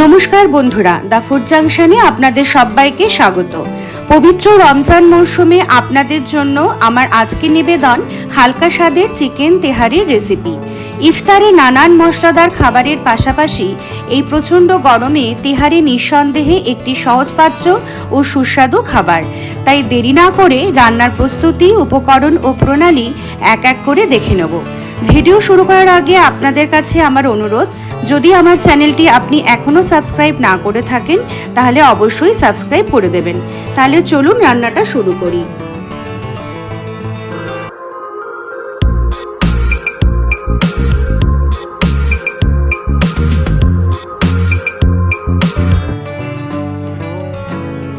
নমস্কার বন্ধুরা দা ফুড জাংশনে আপনাদের সবাইকে স্বাগত। পবিত্র রমজান মরশুমে আপনাদের জন্য আমার আজকে নিবেদন হালকা স্বাদের চিকেন তেহারির রেসিপি ইফতারে নানান মশলাদার খাবারের পাশাপাশি এই প্রচণ্ড গরমে তেহারি নিঃসন্দেহে একটি সহজপাচ্য ও সুস্বাদু খাবার। তাই দেরি না করে রান্নার প্রস্তুতি, উপকরণ ও প্রণালী এক এক করে দেখে নেব। ভিডিও শুরু করার আগে আপনাদের কাছে আমার অনুরোধ, যদি আমার চ্যানেলটি আপনি এখনও সাবস্ক্রাইব না করে থাকেন, তাহলে অবশ্যই সাবস্ক্রাইব করে দেবেন। তাহলে চলুন রান্নাটা শুরু করি।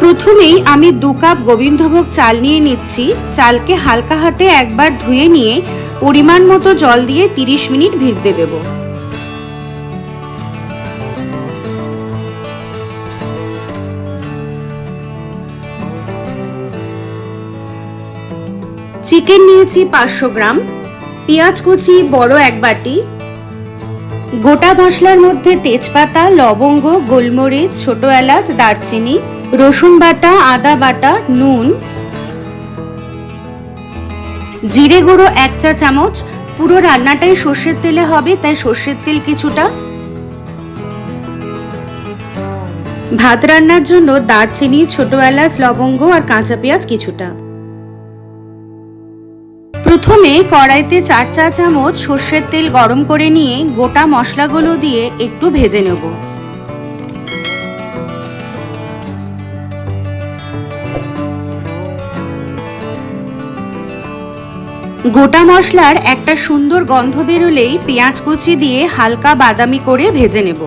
প্রথমেই আমি দু কাপ গোবিন্দভোগ চাল নিয়ে নিচ্ছি। চালকে হালকা হাতে একবার ধুয়ে নিয়ে পরিমাণ মতো জল দিয়ে 30 মিনিট ভিজতে দেবো। চিকেন নিয়েছি পাঁচশো গ্রাম, পেঁয়াজ কুচি বড় এক বাটি, গোটা মশলার মধ্যে তেজপাতা, লবঙ্গ, গোলমরিচ, ছোট এলাচ, দারচিনি, রসুন বাটা, আদা বাটা, নুন জিরে গুঁড়ো এক চা চামচ। পুরো রান্নাটাই সর্ষের তেলে হবে, তাই সর্ষের তেল কিছুটা। ভাত রান্নার জন্য দারচিনি, ছোট এলাচ, লবঙ্গ আর কাঁচা পেঁয়াজ কিছুটা। প্রথমে কড়াইতে চার চা চামচ সর্ষের তেল গরম করে নিয়ে গোটা মশলাগুলো দিয়ে একটু ভেজে নেব। গোটা মশলার একটা সুন্দর গন্ধ বেরোলেই পেঁয়াজ কুচি দিয়ে হালকা বাদামি করে ভেজে নেব।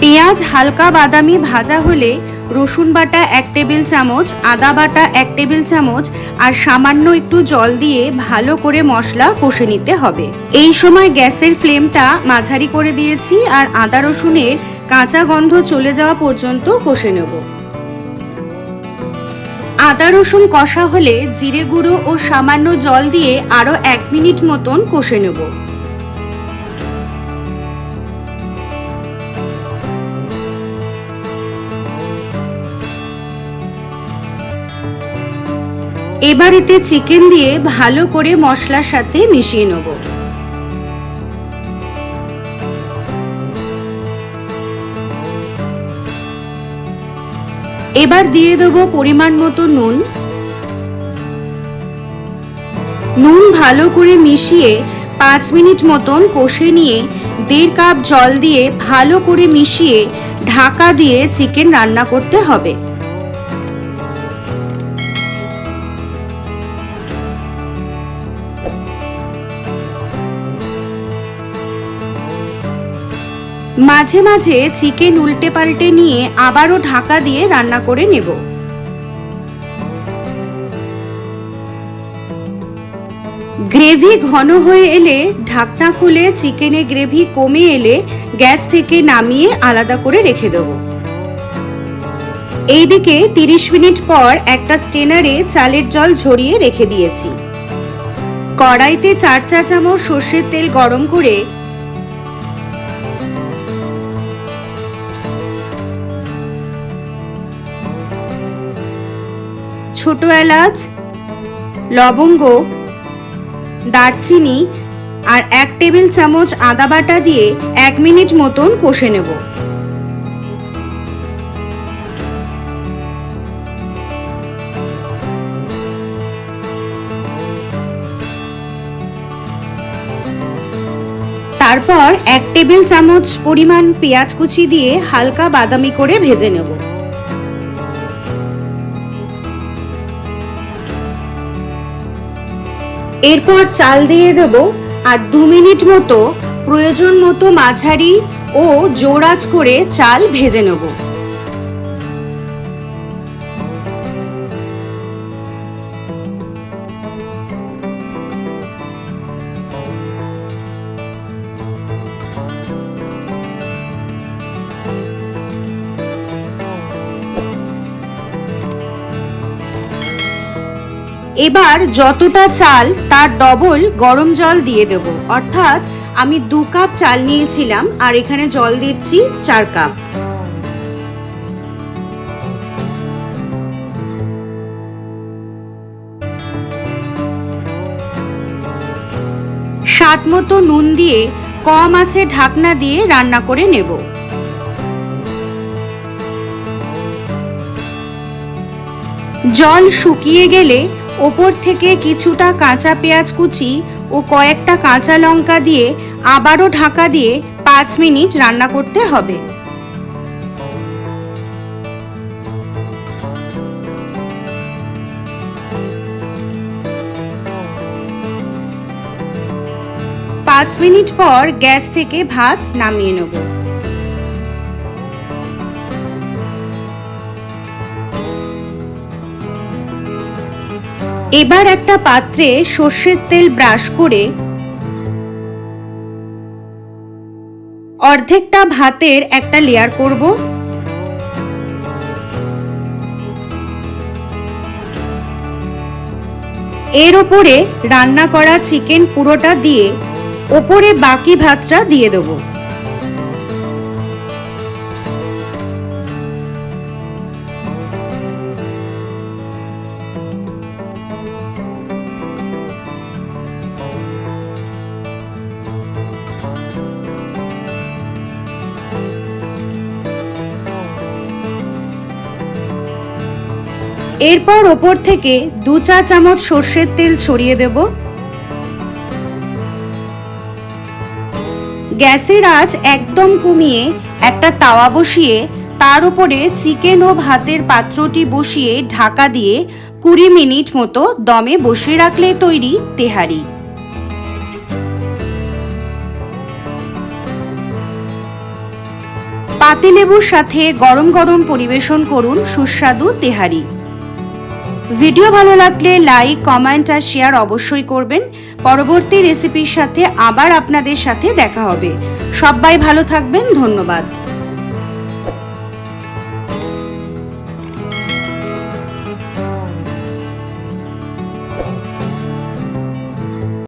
পেঁয়াজ হালকা বাদামি ভাজা হলে রসুন বাটা এক টেবিল চামচ, আদা বাটা এক টেবিল চামচ আর সামান্য একটু জল দিয়ে ভালো করে মশলা কষে নিতে হবে। এই সময় গ্যাসের ফ্লেমটা মাঝারি করে দিয়েছি আর আদা রসুনের কাঁচা গন্ধ চলে যাওয়া পর্যন্ত কষে নেব। আদা রসুন কষা হলে জিরে গুঁড়ো ও সামান্য জল দিয়ে আরও এক মিনিট মতন কষে নেব। এবার এতে চিকেন দিয়ে ভালো করে মশলার সাথে মিশিয়ে নেব। এবার দিয়ে দেবো পরিমাণ মতো নুন। নুন ভালো করে মিশিয়ে পাঁচ মিনিট মতন কষে নিয়ে দেড় কাপ জল দিয়ে ভালো করে মিশিয়ে ঢাকা দিয়ে চিকেন রান্না করতে হবে। মাঝে মাঝে চিকেন উল্টে পাল্টে নিয়ে আবারও ঢাকা দিয়ে রান্না করে নেব। গ্রেভি ঘন হয়ে এলে ঢাকনা খুলে চিকেনে গ্রেভি কমে এলে গ্যাস থেকে নামিয়ে আলাদা করে রেখে দেব। এইদিকে 30 মিনিট পর একটা স্টেনারে চালের জল ঝরিয়ে রেখে দিয়েছি। কড়াইতে চার চা চামচ সর্ষের তেল গরম করে ছোট এলাচ লবঙ্গ, দারচিনি আর এক টেবিল চামচ আদা বাটা দিয়ে এক মিনিট মতন কষে নেব। তারপর এক টেবিল চামচ পরিমাণ পেঁয়াজ কুচি দিয়ে হালকা বাদামি করে ভেজে নেব। এরপর চাল দিয়ে দেব আর দু মিনিট মতো প্রয়োজন মতো মাঝারি ও জোড়াজ করে চাল ভেজে নেব। এবার যতটা চাল, তার ডবল গরম জল দিয়ে দেব। অর্থাৎ আমি দু কাপ চাল নিয়েছিলাম, আর এখানে জল দিচ্ছি চার কাপ সাত মতো নুন দিয়ে কম আছে ঢাকনা দিয়ে রান্না করে নেব। জল শুকিয়ে গেলে ওপর থেকে কিছুটা কাঁচা পেঁয়াজ কুচি ও কয়েকটা কাঁচা লঙ্কা দিয়ে আবারও ঢাকা দিয়ে পাঁচ মিনিট রান্না করতে হবে। পাঁচ মিনিট পর গ্যাস থেকে ভাত নামিয়ে নেব। এবার একটা পাত্রে সর্ষের তেল ব্রাশ করে অর্ধেকটা ভাতের একটা লেয়ার করব। এর ওপরে রান্না করা চিকেন পুরোটা দিয়ে ওপরে বাকি ভাতটা দিয়ে দেবো। এরপর ওপর থেকে দু চা চামচ সর্ষের তেল ছড়িয়ে দেব। গ্যাসের আঁচ একদম কমিয়ে একটা তাওয়া বসিয়ে তার উপরে চিকেন ও ভাতের পাত্রটি বসিয়ে ঢাকা দিয়ে কুড়ি মিনিট মতো দমে বসিয়ে রাখলে তৈরি তেহারি। পাতিলেবুর সাথে গরম গরম পরিবেশন করুন সুস্বাদু তেহারি। ভিডিও ভালো লাগলে লাইক, কমেন্ট আর শেয়ার অবশ্যই করবেন। পরবর্তী রেসিপির সাথে আবার আপনাদের সাথে দেখা হবে। সবাই ভালো থাকবেন, ধন্যবাদ।